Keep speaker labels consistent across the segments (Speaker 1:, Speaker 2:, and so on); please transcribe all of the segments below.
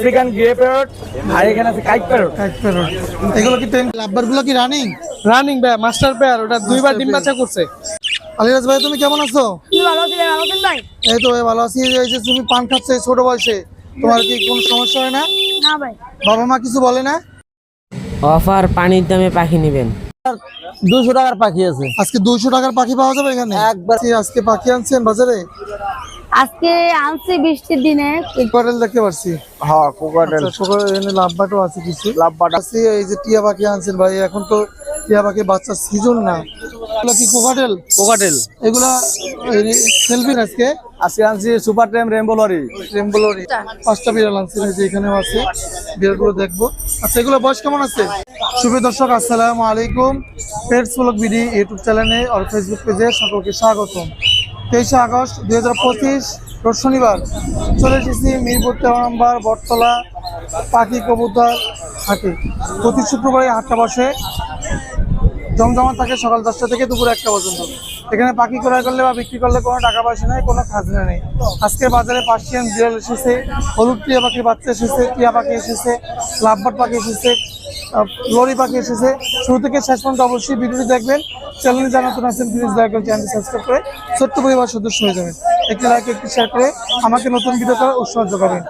Speaker 1: African grey parrot আর এখানে আছে kite parrot
Speaker 2: kite parrot এগুলো কি টেন লাভবারগুলো কি রানিং
Speaker 3: রানিং ভাই মাস্টার পেয়ার ওটা দুইবার ডিম বাচ্চা করছে।
Speaker 2: আলিরাজ ভাই তুমি কেমন আছো?
Speaker 4: ভালো আছিলে ভালো আছেন ভাই?
Speaker 2: এই তো ভাই ভালো আছি। এই যে তুমি পান খাচ্ছ ছোট বয়সে তোমার কি কোনো সমস্যা হয় না?
Speaker 4: না ভাই।
Speaker 2: বাবা মা কিছু বলে না?
Speaker 5: অফার পানির দামে পাখি নেবেন।
Speaker 1: দুশো টাকার পাখি আছে।
Speaker 2: আজকে দুইশো টাকার পাখি পাওয়া যাবে এখানে? একবার আজকে পাখি আনছেন বাজারে?
Speaker 4: আজকে আনছি বৃষ্টির দিনে।
Speaker 2: কোকাটেল দেখতে পারছি
Speaker 1: হ্যাঁ কোকাটেল
Speaker 2: আচ্ছা, কোকাটেল লাভবাটও আছে কিছু।
Speaker 1: লাভবাট
Speaker 2: আছে। এই যে টিয়া পাখি আনছেন ভাই এখন তো টিয়া পাখি বাচ্চা সিজন না। এগুলো কি কোকাটেল
Speaker 1: কোকাটেল
Speaker 2: এগুলা সেলফি আজকে?
Speaker 1: আজকে আনছি super time rainbow lory
Speaker 2: rainbow lory পাঁচটা বিড়াল আনছেন এই যে এখানেও আছে। বিড়ালগুলো দেখব। আচ্ছা এগুলো বয়স কেমন আছে? শুভ দর্শক আসসালামু আলাইকুম। পেটস ব্লগ বিডি ইউটিউব চ্যানেলে আর ফেসবুক পেজে সকলকে স্বাগতম। তেইশে আগস্ট দুই হাজার পঁচিশ, রোজ শনিবার চলে এসেছি মিরপুর তেরো বটতলা পাখি কবুতর হাটে। প্রতি শুক্রবারে হাটটা বসে। জমজমা থাকে সকাল দশটা থেকে দুপুর একটা পর্যন্ত। এখানে পাখি ক্রয় করলে বা বিক্রি করলে কোনো টাকা পয়সা নেই, কোনো খাজনা নেই। আজকে বাজারে পার্সিয়ান বিড়াল এসেছে, হলুদ টিয়া পাখির বাচ্চা এসেছে, টিয়া পাখি এসেছে লাভবাট পাখি এসেছে লরি পাখি এসেছে। শুরু থেকে শেষ পর্যন্ত অবশ্যই ভিডিওটি দেখবেন। চ্যানেলে জানাতে আছেন প্লিজ দয়া করে চ্যানেলটি সাবস্ক্রাইব করে ছোট্ট পরিবার সদস্য হয়ে যাবেন। একটি লাইক একটি শেয়ার করে আমাকে নতুন ভিডিও করার উৎসাহ যোগাবেন।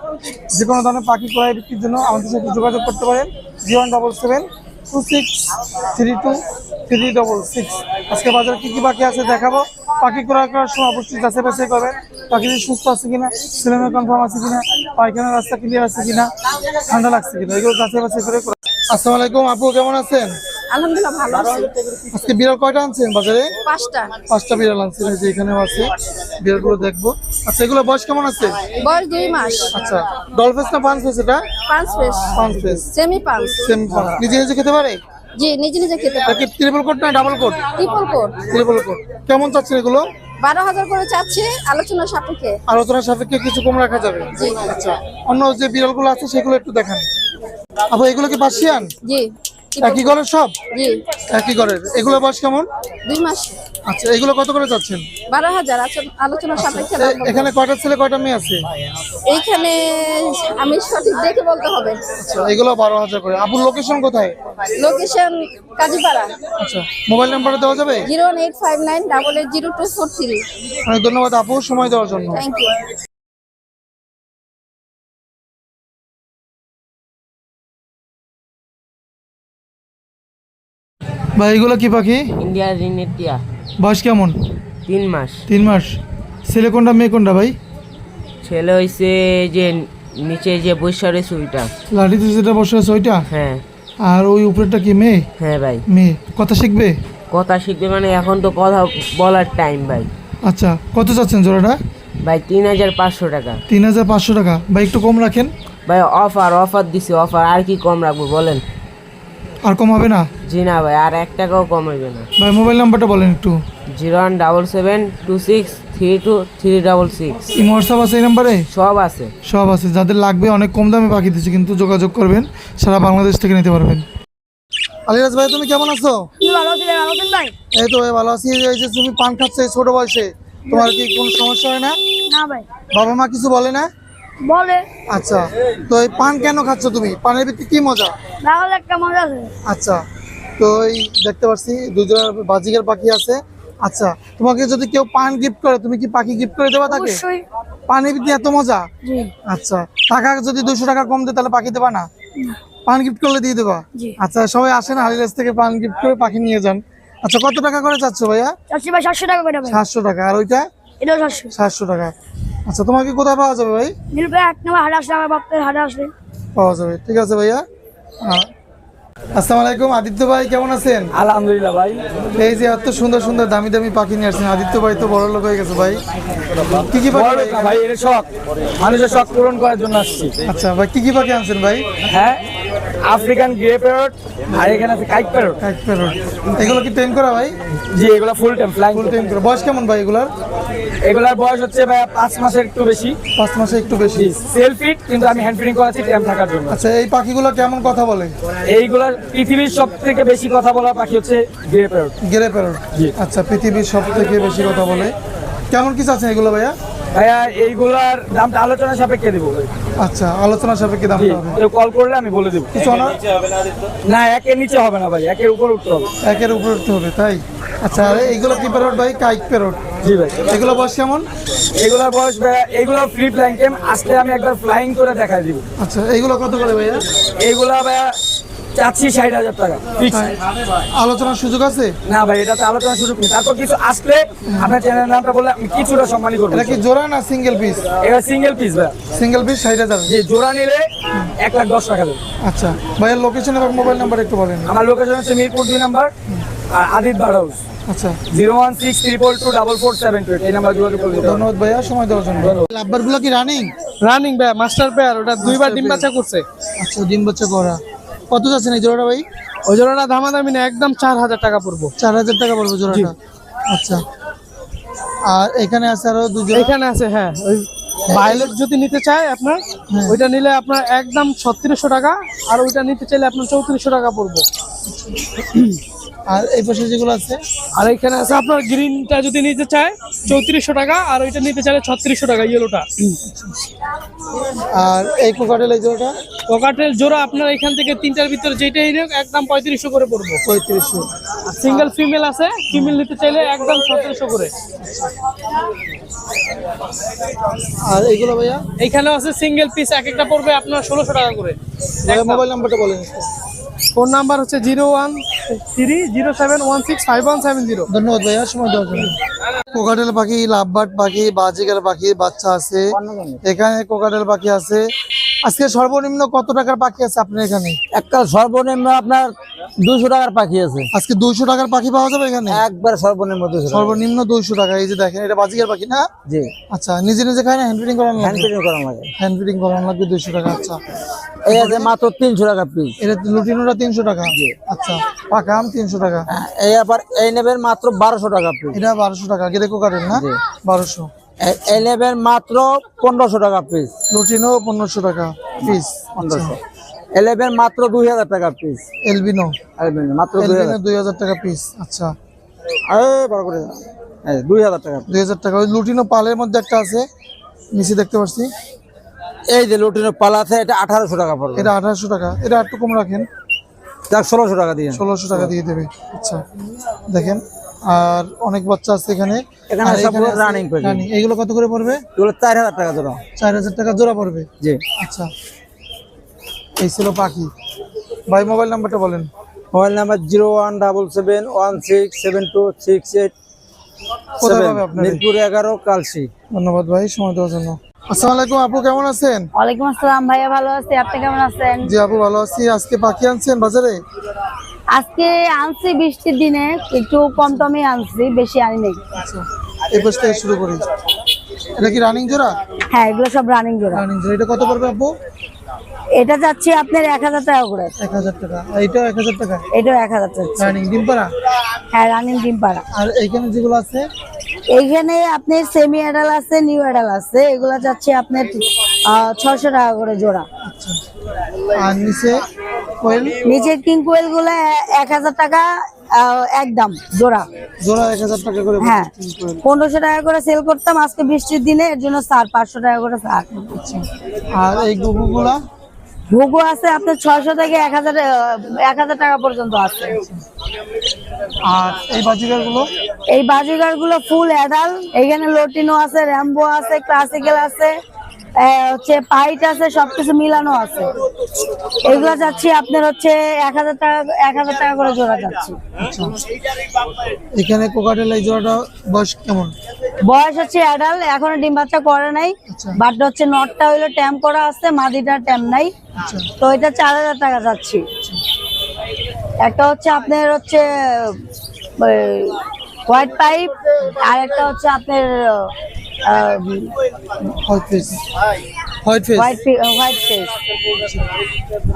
Speaker 2: যে কোনো ধরনের পাখি ক্রয় বিক্রির জন্য আমাদের সাথে যোগাযোগ করতে পারেন। Zero double seven two six three two three double six আজকে বাজারে কি কি পাখি আছে দেখাবো? পাখি ক্রয় করার সময় অবশ্যই যাচাই বাছাই করবেন। পাখিটি সুস্থ আছে কিনা ছেলেমেয়ে কনফার্ম আছে কিনা, পায়খানার রাস্তা ক্লিয়ার আছে কিনা, ঠান্ডা লাগছে কিনা, এগুলো যাচাই বাছাই করা- আসসালামু আলাইকুম আপু কেমন আছেন?
Speaker 4: আলহামদুলিল্লাহ ভালো আছি।
Speaker 2: আজকে বিড়াল কয়টা আনছেন বাজারে?
Speaker 4: পাঁচটা।
Speaker 2: পাঁচটা বিড়াল আনছেন এই যে এখানেও আছে। বিড়ালগুলো দেখব। আচ্ছা এগুলো বয়স কেমন আছে?
Speaker 4: বয়স দুই মাস।
Speaker 2: আচ্ছা ডলফেস না পাঁচ ফেস এটা?
Speaker 4: পাঁচ ফেস।
Speaker 2: পাঁচ ফেস।
Speaker 4: সেমি পাঁচ
Speaker 2: সেম পাঁচ নিজে নিজে খেতে পারে?
Speaker 4: জি নিজে নিজে খেতে পারে।
Speaker 2: ট্রিপল কোট না double coat
Speaker 4: triple coat
Speaker 2: triple coat কেমন চাচ্ছেন এগুলো?
Speaker 4: বারো হাজার করে চাচ্ছে আলোচনা সাপেক্ষে।
Speaker 2: আলোচনার সাপেক্ষে কিছু কম রাখা যাবে। আচ্ছা অন্য যে বিড়ালগুলো আছে সেগুলো একটু দেখান। আপু এগুলো কি পার্সিয়ান
Speaker 4: জি।
Speaker 2: একই ঘরের সব?
Speaker 4: জি।
Speaker 2: একই ঘরের। এগুলো বয়স কেমন?
Speaker 4: দুই মাস।
Speaker 2: আচ্ছা এগুলো কত করে যাচ্ছেন?
Speaker 4: বারো হাজার। আলোচনা সাপেক্ষে
Speaker 2: এখানে কয়টা ছেলে কয়টা মেয়ে আছে?
Speaker 4: এইখানে আমি সঠিক দেখে বলতে হবে।
Speaker 2: আচ্ছা এগুলো বারো হাজার করে। আপুর লোকেশন কোথায়?
Speaker 4: লোকেশন কাজীপাড়া।
Speaker 2: আচ্ছা মোবাইল নাম্বারটা দেওয়া যাবে?
Speaker 4: Zero eight five nine double eight zero two four three.
Speaker 2: অনেক ধন্যবাদ আপু সময় দেওয়ার জন্য।
Speaker 4: থ্যাংক ইউ
Speaker 2: ভাই এগুলো কি পাখি?
Speaker 5: ইন্ডিয়ার রিনের টিয়া।
Speaker 2: বয়স কেমন?
Speaker 5: তিন মাস।
Speaker 2: তিন মাস। ছেলে কোনটা মেয়ে কোনটা ভাই?
Speaker 5: ছেলে হয়েছে যে নিচে যে বৈশারে সুইটা
Speaker 2: লাঠিতে যেটা বসে আছে ওইটা?
Speaker 5: হ্যাঁ।
Speaker 2: আর ওই উপরেরটা কি মেয়ে?
Speaker 5: হ্যাঁ ভাই।
Speaker 2: মেয়ে। কথা শিখবে?
Speaker 5: কথা শিখবে মানে এখন তো কথা বলার টাইম ভাই।
Speaker 2: আচ্ছা কত চাচ্ছেন জোড়াটা?
Speaker 5: ভাই তিন হাজার পাঁচশো টাকা।
Speaker 2: তিন হাজার পাঁচশো টাকা। ভাই একটু কম রাখেন।
Speaker 5: ভাই অফার অফার দিছি অফার আর কি কম রাখব বলেন?
Speaker 2: আর কম হবে না?
Speaker 5: জি না ভাই আর এক টাকাও কম হইবে না।
Speaker 2: ভাই মোবাইল নাম্বারটা বলেন একটু।
Speaker 5: Zero one double seven two six three two three double six.
Speaker 2: এই হোয়াটসঅ্যাপ আছে এই নাম্বারে?
Speaker 5: সব আছে।
Speaker 2: সব আছে। যাদের লাগবে অনেক কম দামে পাখি দিচ্ছে কিন্তু যোগাযোগ করবেন সারা বাংলাদেশ থেকে নিতে পারবেন। আলিরাজ ভাই তুমি কেমন আছো?
Speaker 4: ভালো আছিলে ভালো আছেন ভাই?
Speaker 2: এই তো ভাই ভালো আছি। এই যে তুমি পান খাচ্ছ এই ছোট বয়সে তোমার কি কোনো সমস্যা হয় না?
Speaker 4: না ভাই।
Speaker 2: বাবা মা কিছু বলে না?
Speaker 4: বলে।
Speaker 2: আচ্ছা তো এই পান কেন খাচ্ছ তুমি? পানের কি মজা?
Speaker 4: তাহলে একটা মজা আছে।
Speaker 2: আচ্ছা তো এই দেখতে পাচ্ছি দুজনের বাজিকার পাখি আছে। আচ্ছা তোমাকে যদি কেউ পান গিফট করে তুমি কি পাখি গিফট করে দেবা তাকে? পানির ভিত্তি এত মজা? আচ্ছা টাকা যদি দুশো টাকা কম দেয় তাহলে পাখি দেবা না? পান গিফট করলে দিয়ে দেবা? আচ্ছা সবাই আসেন হালিরাজ থেকে পান গিফট করে পাখি নিয়ে যান। আচ্ছা কত টাকা করে চাচ্ছ ভাইয়া?
Speaker 4: সাতশো টাকা করে
Speaker 2: সাতশো টাকা আর ওইটা?
Speaker 4: সাতশো
Speaker 2: টাকা। আচ্ছা তোমাকে কোথায় পাওয়া যাবে ভাই?
Speaker 4: নীলপে এক নম্বর হাটে আসলে আমার বাপের হাটে আসলে
Speaker 2: পাওয়া যাবে ঠিক আছে ভাইয়া। হ্যাঁ আসসালামু আলাইকুম আদিত্য ভাই কেমন আছেন?
Speaker 1: আলহামদুলিল্লাহ ভাই।
Speaker 2: এই যে এত সুন্দর সুন্দর দামি দামি পাখি নিয়ে আসছেন আদিত্য ভাই তো বড় লোক হয়ে গেছে ভাই। কি কি পাখি? ভাই
Speaker 1: এর শখ। মানুষের শখ পূরণ করার জন্য আসছি।
Speaker 2: আচ্ছা ভাই কি কি পাখি আনছেন ভাই?
Speaker 1: হ্যাঁ আফ্রিকান গ্রে প্যারট আর এখানে আছে কাইট প্যারট
Speaker 2: এক প্যারট এগুলো কি টেম করা ভাই?
Speaker 1: জি এগুলো ফুল টাইম ফ্লাইং
Speaker 2: ফুল টেম করা। বয়স কেমন ভাই এগুলার?
Speaker 1: এগুলার বয়স হচ্ছে ভাই পাঁচ মাসের একটু বেশি।
Speaker 2: পাঁচ মাসে একটু বেশি।
Speaker 1: সেলফ কিন্তু আমি হ্যান্ড ফিডিং করাচ্ছি ট্যাম থাকার জন্য।
Speaker 2: আচ্ছা এই পাখিগুলো কেমন কথা বলে?
Speaker 1: এইগুলার পৃথিবীর সব থেকে বেশি কথা বলা পাখি হচ্ছে গ্রে প্যারট
Speaker 2: গেরে প্যারট
Speaker 1: জি।
Speaker 2: আচ্ছা পৃথিবীর সব থেকে বেশি কথা বলে। কেমন কিছু আছে এগুলো ভাইয়া?
Speaker 1: ভাইয়া এইগুলার দামটা আলোচনা সাপেক্ষে দেবো।
Speaker 2: আচ্ছা আলোচনা সাপেক্ষে দাম হবে?
Speaker 1: কল করলে আমি বলে দেবো।
Speaker 2: কিছু না
Speaker 1: না একের নিচে হবে না ভাই একের উপর উঠতে হবে।
Speaker 2: একের উপরে উঠতে হবে তাই? আচ্ছা আরে এইগুলো কি পেরোট ভাই? কাইক পেরোট
Speaker 1: জি ভাই।
Speaker 2: এগুলো বয়স কেমন?
Speaker 1: এগুলোর বয়স এগুলো ফ্রি ফ্লাইং গেম আসলে আমি একবার ফ্লাইং করে দেখাই দিব।
Speaker 2: আচ্ছা এইগুলো কত করে ভাইয়া?
Speaker 1: এইগুলা ভাই চাচ্ছি ষাট হাজার টাকা।
Speaker 2: আলোচনার সুযোগ আছে?
Speaker 1: না ভাই এটাতে আলোচনা সুযোগ নেই। তারপর কিছু আসলে আপনার চ্যানেল নামটা বললে আমি কিছুটা সম্মানই করব।
Speaker 2: এটা কি জোড়া না সিঙ্গেল পিস
Speaker 1: এটা সিঙ্গেল পিস ভাই।
Speaker 2: সিঙ্গেল পিস ষাট হাজার।
Speaker 1: যে জোড়া নিলে এক লাখ দশ টাকা দেবে।
Speaker 2: আচ্ছা ভাইয়ের লোকেশন এবং মোবাইল নাম্বার একটু বলেন।
Speaker 1: আমার লোকেশন হচ্ছে মিরপুর দুই নাম্বার আর আদিত বার হাউস
Speaker 2: আচ্ছা।
Speaker 1: Zero one six triple two double four seven two এই নাম্বার যোগাযোগ করতে
Speaker 2: ধন্যবাদ ভাইয়া সময় দেওয়ার জন্য। লাভবারগুলো কি রানিং
Speaker 3: রানিং ভাই মাস্টার পেয়ার ওটা দুইবার ডিম বাচ্চা করছে।
Speaker 2: আচ্ছা ডিম বাচ্চা করা। কত যাচ্ছেন না জোড়াটা ভাই?
Speaker 3: ওই জোড়াটা দামাদামি না একদম চার হাজার টাকা পড়ব।
Speaker 2: চার হাজার টাকা পড়ব জোড়াটা? আচ্ছা। আর এখানে আছে আরও দুজন
Speaker 3: এখানে আছে হ্যাঁ। ওই ভায়োলেট যদি নিতে চায় আপনার ওইটা নিলে আপনার একদম ছত্রিশশো টাকা আর ওইটা নিতে চাইলে আপনার চৌত্রিশশো টাকা পড়ব।
Speaker 2: আর এই পাশে যেগুলো আছে?
Speaker 3: আর এখানে আছে আপনার গ্রিনটা যদি নিতে চায় চৌত্রিশশো টাকা আর ওইটা নিতে চাইলে ছত্রিশশো টাকা ইয়েলোটা
Speaker 2: আর এই কোকাটেল এই জোড়াটা?
Speaker 3: কোকাটেল জোড়া আপনার এখান থেকে তিনটার ভিতরে যেটাই নিক একদম পঁয়ত্রিশশো করে পড়ব।
Speaker 2: পঁয়ত্রিশশো।
Speaker 3: সিঙ্গেল ফিমেল আছে ফিমেল নিতে চাইলে একদম ছত্রিশশো করে।
Speaker 2: আর এইগুলো ভাইয়া?
Speaker 3: এইখানেও আছে সিঙ্গেল পিস এক একটা পড়বে আপনার ষোলোশো টাকা করে।
Speaker 2: মোবাইল নাম্বারটা বলেন।
Speaker 3: ফোন নাম্বার হচ্ছে zero one three zero seven one six five one seven zero.
Speaker 2: ধন্যবাদ ভাইয়া সময় দেওয়ার জন্য। কোকাটেল পাখি লাভবার্ড পাখি বাজিকার পাখি বাচ্চা আছে। এখানে কোকাটেল পাখি আছে। আজকে সর্বনিম্ন কত টাকার পাখি আছে আপনার এখানে?
Speaker 6: একটা সর্বনিম্ন আপনার দুশো টাকার পাখি আছে।
Speaker 2: আজকে দুইশো টাকার পাখি পাওয়া যাবে এখানে?
Speaker 6: একবার সর্বনিম্ন টাকা।
Speaker 2: সর্বনিম্ন দুইশো টাকা এই যে দেখেন এটা বাজিকার পাখি না?
Speaker 6: জি।
Speaker 2: আচ্ছা নিজে নিজে খায় না? হ্যান্ড ফিডিং করানো
Speaker 6: হ্যান্ড
Speaker 2: লাগবে?
Speaker 6: ফিডিং করা লাগে।
Speaker 2: হ্যান্ড ফিডিং করানো লাগবে দুইশো টাকা আচ্ছা।
Speaker 6: এই আছে মাত্র তিনশো টাকা পিস
Speaker 2: এটা লুটিনোটা তিনশো টাকা? আচ্ছা পাকাম তিনশো টাকা।
Speaker 6: এই আবার এই নেবেন মাত্র বারোশো টাকা পিস
Speaker 2: এটা বারোশো টাকা গেদে কোকাটেল না? বারোশো।
Speaker 6: নেবেন মাত্র পনেরোশো টাকা পিস
Speaker 2: লুটিনো পনেরোশো টাকা পিস
Speaker 6: পনেরোশো। এলেভেন মাত্র দুই হাজার টাকা পিস
Speaker 2: এলবিনো
Speaker 6: মাত্র
Speaker 2: এলবিনো
Speaker 6: হাজার।
Speaker 2: দুই হাজার টাকা পিস আচ্ছা।
Speaker 6: বড় করে। দুই হাজার টাকা।
Speaker 2: দুই হাজার টাকা। ওই লুটিনো পালের মধ্যে একটা আছে নিচে দেখতে পাচ্ছি।
Speaker 6: এই যে লুটিনো পাল আছে এটা আঠারোশো টাকা পড়বে।
Speaker 2: এটা আঠারোশো টাকা। এটা একটু কম রাখেন।
Speaker 6: যাক ষোলোশো টাকা দিয়ে।
Speaker 2: ষোলোশো টাকা দিয়ে দেবে। আচ্ছা দেখেন। আর অনেক বাচ্চা আছে এখানে।
Speaker 6: running package।
Speaker 2: কত করে পড়বে?
Speaker 6: এগুলো চার হাজার টাকা জোড়া।
Speaker 2: চার হাজার টাকা জোড়া পড়বে?
Speaker 6: জি।
Speaker 2: আচ্ছা। এই ছিল পাখি। ভাই মোবাইল নাম্বারটা বলেন।
Speaker 6: Mobile number zero one double seven one six seven two six eight Mirpur এগারো কালসি
Speaker 2: ধন্যবাদ ভাই সময় দেওয়ার জন্য। আসসালামু আলাইকুম আপু কেমন আছেন?
Speaker 4: ওয়ালাইকুম আসসালাম ভাইয়া ভালো আছি। আপনি কেমন আছেন?
Speaker 2: জি আপু ভালো আছি। আজকে পাখি আনছেন বাজারে?
Speaker 4: আজকে আনছি বৃষ্টির দিনে একটু কম টমে আনছি বেশি আনি নাই।
Speaker 2: আচ্ছা এই পাশ থেকে শুরু করি। এটা কি রানিং জোড়া?
Speaker 4: হ্যাঁ এগুলো সব রানিং জোড়া।
Speaker 2: রানিং জোড়া। এটা কত পড়বে
Speaker 4: এটা যাচ্ছে আপনার এক হাজার টাকা করে।
Speaker 2: এক হাজার টাকা। এটাও এক হাজার টাকা
Speaker 4: এটাও এক হাজার টাকা
Speaker 2: রানিং
Speaker 4: হ্যাঁ রানিং
Speaker 2: আর এইখানে যেগুলো আছে?
Speaker 4: এইখানে আপনার সেমি অ্যাডাল আছে নিউ অ্যাডাল আছে। এগুলো যাচ্ছে আপনার ছশো টাকা করে জোড়া।
Speaker 2: আর নিচে? কোয়েল
Speaker 4: নিচের কিং কোয়েলগুলো এক হাজার টাকা আহ, একদম জোড়া।
Speaker 2: জোড়া এক হাজার টাকা করে
Speaker 4: হ্যাঁ। পনেরোশো টাকা করে সেল করতাম আজকে বৃষ্টির দিনে এর জন্য স্যার পাঁচশো টাকা করে স্যার
Speaker 2: আর এই গুগুগুলা
Speaker 4: ভুগু আছে আপনার ছয়শো থেকে এক হাজার এক হাজার টাকা পর্যন্ত আছে।
Speaker 2: আর এই বাজিকারগুলো
Speaker 4: এই বাজিগারগুলো ফুল অ্যাডাল এখানে লোটিনো আছে র্যাম্বো আছে ক্লাসিক্যাল আছে। হচ্ছে পাইট আছে সবকিছু মিলানো আছে। এগুলো যাচ্ছে আপনার হচ্ছে এক হাজার টাকা এক হাজার টাকা করে জোড়া যাচ্ছে।
Speaker 2: এখানে কোকাটেল এই জোড়াটা বয়স কেমন?
Speaker 4: বয়স হচ্ছে অ্যাডাল এখনও ডিম বাচ্চা করে নাই। বাট হচ্ছে নটটা হইল ট্যাম করা আছে মাদিটা ট্যাম নাই।
Speaker 2: আচ্ছা।
Speaker 4: তো এটা চার হাজার টাকা যাচ্ছে। একটা হচ্ছে আপনার হচ্ছে হোয়াইট পাইপ আর একটা হচ্ছে আপনার
Speaker 2: white face white face
Speaker 4: white white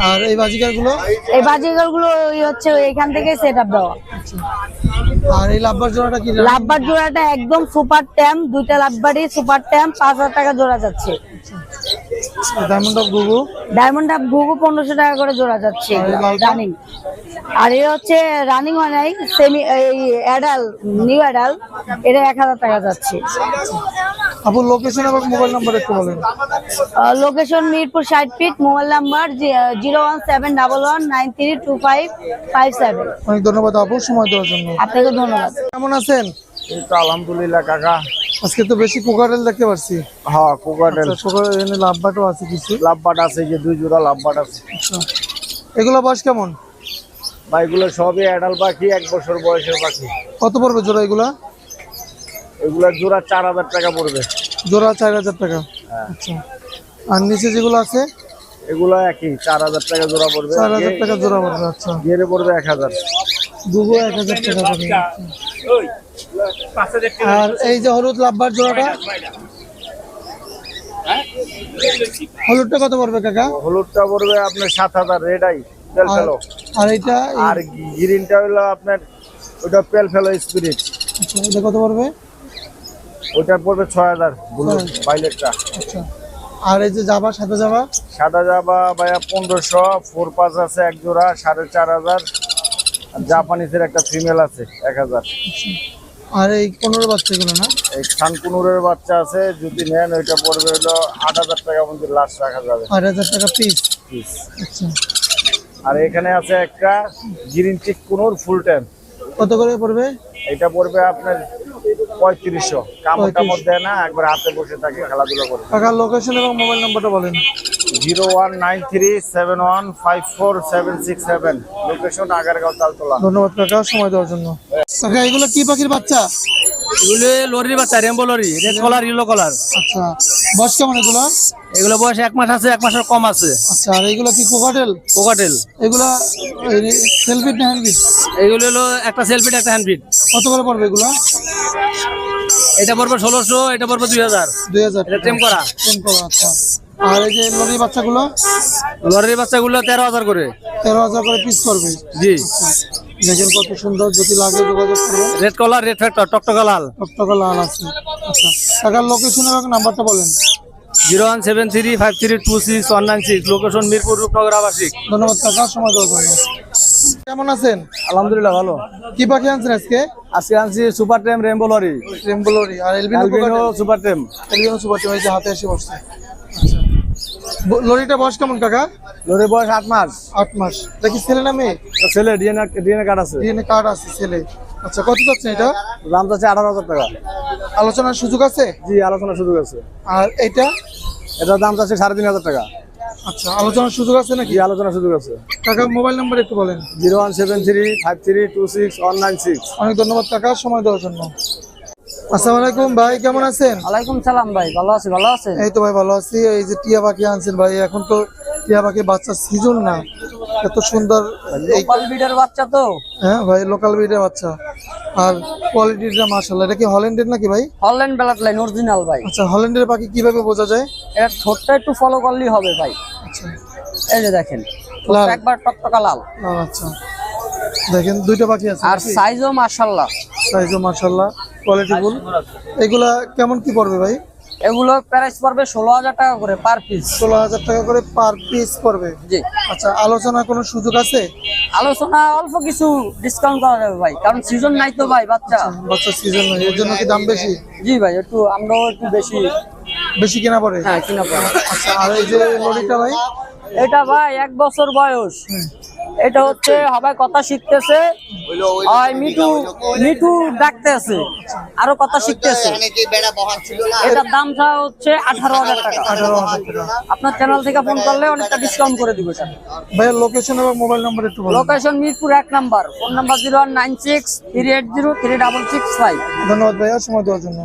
Speaker 2: আর এই বাজিকারগুলো
Speaker 4: এই বাজিগারগুলো ওই হচ্ছে এখান থেকে সেট আপ দেওয়া।
Speaker 2: আর এই লাভবার জোড়াটা কি
Speaker 4: লাভবার জোড়াটা একদম সুপার ট্যাম দুইটা লাভবারই সুপার ট্যাম পাঁচ হাজার টাকা জোড়া যাচ্ছে।
Speaker 2: ডায়মন্ড অফ গুগু
Speaker 7: ডায়মন্ড আপ ঘুঘু পনেরোশো টাকা করে জোড়া যাচ্ছে রানিং আর এ হচ্ছে রানিং হয় নাই সেমি এই অ্যাডাল নিউ অ্যাডাল এটা এক হাজার টাকা যাচ্ছে।
Speaker 2: আপু লোকেশন এবং মোবাইল নাম্বার একটু বলেন।
Speaker 7: লোকেশন মিরপুর ষাট feet mobile number zero one seven double one nine three two five five seven
Speaker 2: অনেক ধন্যবাদ আপু সময় দেওয়ার জন্য।
Speaker 7: আপনাকে ধন্যবাদ।
Speaker 2: কেমন আছেন?
Speaker 6: এই তো আলহামদুলিল্লাহ কাকা।
Speaker 2: আজকে তো বেশি কোকারেল দেখতে পাচ্ছি
Speaker 6: হ্যাঁ কোকাটেল
Speaker 2: কোকারেল লাভবাটও আছে কিছু?
Speaker 6: লাভবাট আছে যে দুই জোড়া লাভবাট আছে।
Speaker 2: আচ্ছা। এগুলো বয়স কেমন?
Speaker 6: বা এগুলো সবই অ্যাডাল পাখি এক বছর বয়সের পাখি।
Speaker 2: কত পড়বে জোড়া এগুলা?
Speaker 6: এগুলো জোড়া চার হাজার টাকা পড়বে।
Speaker 2: জোড়া চার হাজার টাকা। আচ্ছা। আর নিচে যেগুলো আছে?
Speaker 6: এগুলো একই চার হাজার টাকা জোড়া পড়বে।
Speaker 2: চার হাজার টাকা জোড়া পড়বে আচ্ছা।
Speaker 6: গিয়ে পড়বে এক হাজার।
Speaker 2: দুগো এক হাজার টাকা পড়বে। আর এই যে হলুদ লাভবার জোড়াটা? হলুদটা কত পড়বে কাকা?
Speaker 6: হলুদটা পড়বে আপনার সাত হাজার রেডাই পেল
Speaker 2: আর
Speaker 6: ফেলো।
Speaker 2: আর এইটা
Speaker 6: আর গ্রিনটা হলো আপনার ওটা পেল ফেলো স্পিরিট
Speaker 2: আচ্ছা এটা কত পড়বে?
Speaker 6: ওটা পড়বে ছয় হাজার ব্লু পাইলেটটা
Speaker 2: আচ্ছা। আর এই যে যাবা সাথে যাবা
Speaker 6: সাদা জাবা ভাইয়া পনেরোশো ফোর পাঁচ আছে এক জোড়া সাড়ে চার হাজার। আর জাপানিসের একটা ফিমেল আছে এক হাজার।
Speaker 2: আর এই পনেরো বাচ্চাগুলো না?
Speaker 6: এই খানকুনুরের বাচ্চা আছে যদি নেন ওইটা পড়বে হলো আট হাজার টাকা মধ্যে লাস্ট রাখা যাবে।
Speaker 2: আট হাজার টাকা পিস
Speaker 6: piece।
Speaker 2: আচ্ছা।
Speaker 6: আর এখানে আছে একটা green cheek conure full time
Speaker 2: কত করে পড়বে?
Speaker 6: এটা পড়বে আপনার পঁয়ত্রিশশো। কামড় টামড়
Speaker 2: 35
Speaker 6: দেয় না একবার হাতে বসে থাকে খেলাধুলা করে
Speaker 2: কাকার লোকেশন এবং মোবাইল নাম্বারটা বলেন।
Speaker 6: Zero one nine three seven one five four seven six seven. Location Agargaon Taltola.
Speaker 2: ধন্যবাদ কাকা সময় দেওয়ার জন্য। কাকা এগুলো কি পাখির বাচ্চা?
Speaker 8: এগুলো লরির বাচ্চা rainbow lory. Red colour yellow colour
Speaker 2: আচ্ছা বয়স কেমন এগুলো?
Speaker 8: এগুলো বয়স এক মাস আছে এক মাসের কম আছে।
Speaker 2: আচ্ছা আর এগুলো কি কোকাটেল?
Speaker 8: কোকাটেল।
Speaker 2: এগুলা সেলফিট না হ্যান্ডবিট
Speaker 8: এগুলো হলো একটা সেলফিট একটা
Speaker 2: কত করে পড়বে এগুলো?
Speaker 8: এটা পড়বে ষোলোশো এটা পড়বে দুই হাজার।
Speaker 2: দুই হাজার
Speaker 8: এটা করা
Speaker 2: আচ্ছা। আর এই যে লরির বাচ্চাগুলো?
Speaker 8: লরির বাচ্চাগুলো তেরো হাজার করে।
Speaker 2: তেরো হাজার করে পিস করবে।
Speaker 8: জি।
Speaker 2: দেখেন কত সুন্দর যদি লাগে যোগাযোগ করবেন
Speaker 8: রেড কলার রেড ফ্যাক্টর টকটকা লাল।
Speaker 2: টকটকা লাল আছে। আচ্ছা। কাকার লোকেশন এবং নাম্বারটা বলেন।
Speaker 8: Zero one seven three five three two six one nine six. Location Mirpur Rupnagar আবাসিক।
Speaker 2: ধন্যবাদ কাকা সময় দেওয়ার জন্য। কেমন আছেন?
Speaker 8: আলহামদুলিল্লাহ ভালো।
Speaker 2: কি পাখি আনছেন আজকে?
Speaker 8: আজকে আনছি super tame rainbow lory
Speaker 2: rainbow lory আর albino
Speaker 8: super tame
Speaker 2: albino super tame এই যে হাতে এসে বসছে। লরিটা বয়স কেমন কাকা?
Speaker 8: লরির বয়স আট মাস।
Speaker 2: আট মাস। দেখি ছেলে না মেয়ে?
Speaker 8: ছেলে ডিএনএ ডিএনএ কার্ড আছে।
Speaker 2: ডিএনএ কার্ড আছে ছেলে। আচ্ছা কত যাচ্ছেন এটা?
Speaker 8: দাম চাচ্ছে আঠারো হাজার টাকা।
Speaker 2: আলোচনার সুযোগ আছে?
Speaker 8: জি আলোচনা সুযোগ আছে।
Speaker 2: আর এটা?
Speaker 8: এটার দাম চাচ্ছে সাড়ে তিন হাজার টাকা।
Speaker 2: আচ্ছা আলোচনার সুযোগ আছে নাকি?
Speaker 8: জি আলোচনা সুযোগ আছে।
Speaker 2: কাকা মোবাইল নাম্বার একটু বলেন।
Speaker 8: Zero one seven three five three two six one nine six.
Speaker 2: অনেক ধন্যবাদ কাকা। সময় দেওয়ার জন্য। আসসালামু আলাইকুম ভাই কেমন আছেন?
Speaker 7: ওয়ালাইকুম সালাম ভাই ভালো আছি ভালো আছেন?
Speaker 2: এই তো ভাই ভালো আছি। এই যে টিয়া পাখি আনছেন ভাই এখন তো টিয়া পাখি বাচ্চার সিজন না। এত সুন্দর
Speaker 7: বিডের বাচ্চা তো।
Speaker 2: হ্যাঁ ভাই লোকাল বাচ্চা। আর কোয়ালিটিটা মাশাআল্লাহ। এটা কি হল্যান্ডের নাকি ভাই?
Speaker 7: হল্যান্ড লাইন অরিজিনাল ভাই।
Speaker 2: আচ্ছা হল্যান্ডের পাখি কীভাবে বোঝা যায়?
Speaker 7: এটা ঠোঁটটা একটু ফলো করলেই হবে ভাই।
Speaker 2: আচ্ছা।
Speaker 7: এই যে দেখেন একবার টকটকা লাল।
Speaker 2: ও, আচ্ছা। দেখেন দুইটা পাখি আছে
Speaker 7: আর সাইজও মাশাল্লাহ
Speaker 2: সাইজও মাশাআল্লাহ। কোয়ালিটিফুল এগুলা কেমন কি পড়বে ভাই?
Speaker 7: এগুলো প্রাইস পড়বে ষোলো হাজার টাকা করে পার পিস
Speaker 2: ষোলো হাজার টাকা করে পার পিস পড়বে।
Speaker 7: জি।
Speaker 2: আচ্ছা আলোচনার কোনো সুযোগ আছে?
Speaker 7: আলোচনা অল্প কিছু ডিসকাউন্ট করা যাবে ভাই কারণ সিজন নাই তো ভাই বাচ্চা।
Speaker 2: বাচ্চার সিজন নয় এর জন্য কি দাম বেশি?
Speaker 7: জি ভাই একটু আমরাও একটু বেশি।
Speaker 2: বেশি কেনা পড়ে?
Speaker 7: হ্যাঁ কিনা পড়ে।
Speaker 2: আচ্ছা আর এই যে লরিটা ভাই?
Speaker 7: এটা ভাই এক বছর বয়স। এটা হচ্ছে সবাই কথা শিখতেছে মিঠু মিঠু ডাকতেছে আরও কথা এটার দাম হচ্ছে আঠারো হাজার টাকা। আপনার চ্যানেল থেকে ফোন করলে অনেকটা ডিসকাউন্ট করে দিব
Speaker 2: লোকেশন এবং মোবাইল নাম্বার একটু
Speaker 7: লোকেশন মিরপুর এক number. Phone number zero nine six three eight zero three double six five
Speaker 2: ধন্যবাদ ভাইয়া সময় দেওয়ার জন্য।